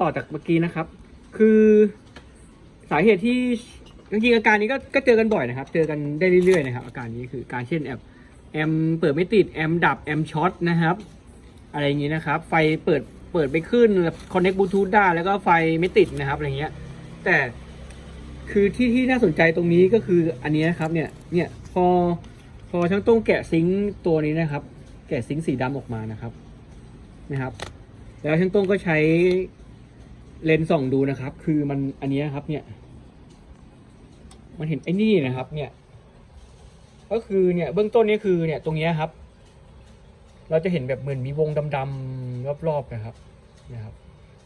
ต่อจากเมื่อกี้นะครับ คือสาเหตุที่จริงๆอาการนี้ก็ก็เจอกันบ่อยนะครับ เจอกันได้เรื่อยๆนะครับ อาการนี้คือการเช่นแอมแอมเปิดไม่ติดแอมดับแอมช็อตนะครับ อะไรอย่างนี้นะครับ ไฟเปิดเปิดไม่ขึ้นคอนเน็กบลูทูธได้แล้วก็ไฟไม่ติดนะครับอะไรเงี้ย แต่คือที่ที่น่าสนใจตรงนี้ก็คืออันนี้นะครับเนี่ยเนี่ยพอพอช่างต้องแกะซิงค์ตัวนี้นะครับ แกะซิงค์สีดำออกมานะครับนะครับ แล้วช่างต้งก็ใช้ เลนส์ส่องดูนะครับ คือมันอันนี้ครับ เนี่ย มันเห็นไอ้นี่นะครับ เนี่ย ก็คือเนี่ย เบื้องต้นนี้คือเนี่ยตรงเนี้ยครับ เราจะเห็นแบบเหมือนมีวงดำๆรอบๆนะครับ นะครับ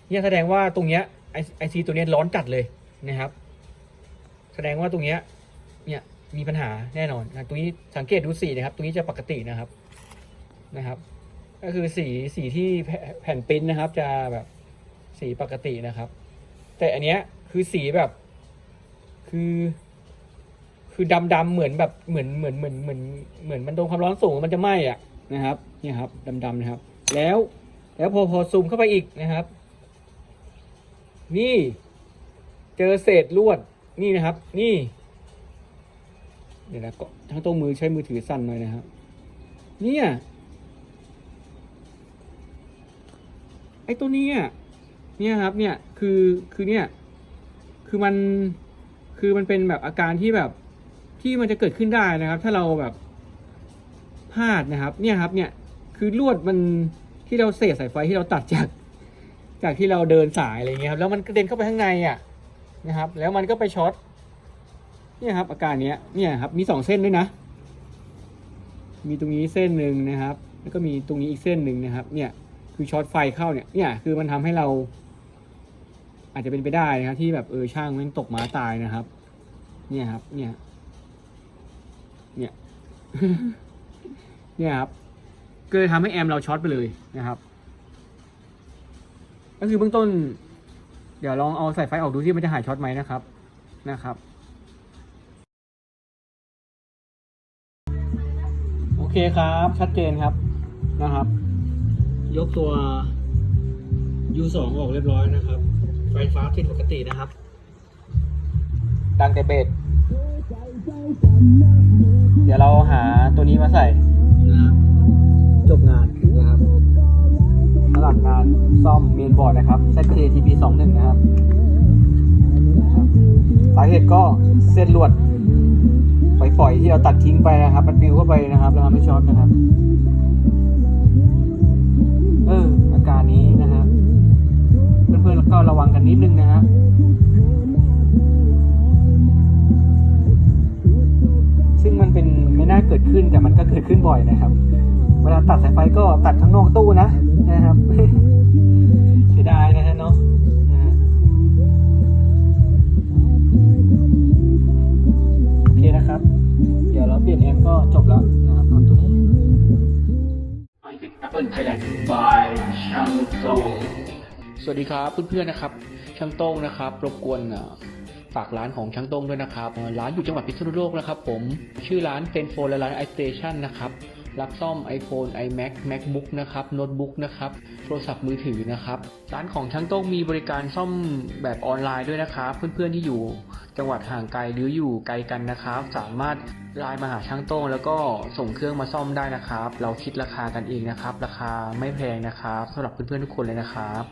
เนี่ยแสดงว่าตรงเนี้ยไอซีตัวเนี้ยร้อนจัดเลยนะครับ แสดงว่าตรงเนี้ย เนี่ยมีปัญหาแน่นอนนะตรงนี้สังเกตดูสีนะครับ ตรงนี้จะปกตินะครับนะครับ ก็คือสีสีที่แผ่นปิ้นนะครับ จะแบบ สีปกตินะครับ แต่อันเนี้ยคือสีแบบ คือ คือดำดำเหมือนแบบเหมือนเหมือนเหมือนเหมือนเหมือนมันโดนความร้อนสูงมันจะไหม้อะนะครับเนี่ยครับดำดำนะครับ แล้วแล้วพอพอซูมเข้าไปอีกนะครับ นี่เจอเศษลวดนี่นะครับ นี่เดี๋ยวนะก็ทั้งตัวมือใช้มือถือสั่นหน่อยนะครับ เนี่ยไอ้ตัวนี้ย เนี่ยครับเนี่ยคือคือเนี่ยคือมันคือมันเป็นแบบอาการที่แบบที่มันจะเกิดขึ้นได้นะครับ ถ้าเราแบบพลาดนะครับ เนี่ยครับเนี่ยคือลวดมันที่เราเศษสายไฟที่เราตัดจากจากที่เราเดินสายอะไรเงี้ยครับแล้วมันกระเด็นเข้าไปข้างในอะนะครับ แล้วมันก็ไปช็อตเนี่ยครับอาการเนี้ยเนี่ยครับมีสองเส้นด้วยนะ มีตรงนี้เส้นหนึ่งนะครับ แล้วก็มีตรงนี้อีกเส้นหนึ่งนะครับ เนี่ยคือช็อตไฟเข้าเนี่ยเนี่ยคือมันทำให้เรา อาจจะเป็นไปได้นะครับที่แบบเออช่างแม่งตกหมาตายนะครับ เนี่ยครับ เนี่ย เนี่ย เนี่ยครับก็เลยทำให้แอมเราช็อตไปเลยนะครับ ก็คือเบื้องต้น เดี๋ยวลองเอาสายไฟออกดูที่มันจะหายช็อตไหมนะครับ นะครับโอเคครับ ชัดเจนครับนะครับ ยกตัว U2 ออกเรียบร้อยนะครับ ไฟฟ้าติดปกตินะครับ ดังแต่เบสเดี๋ยวเราหาตัวนี้มาใส่ นะครับจบงานนะครับสำหรับงานซ่อมเมนบอร์ดนะครับ ZKTP 21นะครับนะครับสาเหตุก็เส้นลวดฝอยๆที่เราตัดทิ้งไปนะครับ มันปลิวเข้าไปนะครับแล้วทำให้ช็อตนะครับ นิดนึงนะฮะซึ่งมันเป็นไม่น่าเกิดขึ้นแต่มันก็เกิดขึ้นบ่อยนะครับ เวลาตัดสายไฟก็ตัดทั้งนอกตู้นะนะครับเสียดายนะฮะเนาะโอเคนะครับ เดี๋ยวเราเปลี่ยนแอมก็จบแล้วนะครับตอนตัวนี้ Apple Thailand by ช่างโต สวัสดีครับเพื่อนๆนะครับ ช่างโต้งนะครับ รบกวนฝากร้านของช่างโต้งด้วยนะครับ ร้านอยู่จังหวัดพิษณุโลกนะครับ ผม ชื่อร้านเฟนโฟนและร้าน iStation นะครับ รับซ่อม iPhone, iMac, MacBook นะครับโน้ตบุ๊กนะครับ โทรศัพท์มือถือนะครับ ร้านของช่างโต้งมีบริการซ่อมแบบออนไลน์ด้วยนะครับ เพื่อนๆที่อยู่จังหวัดห่างไกลหรืออยู่ไกลกันนะครับ สามารถไลน์มาหาช่างโต้งแล้วก็ส่งเครื่องมาซ่อมได้นะครับ เราคิดราคากันเองนะครับ ราคาไม่แพงนะครับสำหรับเพื่อนๆทุกคนเลยนะครับ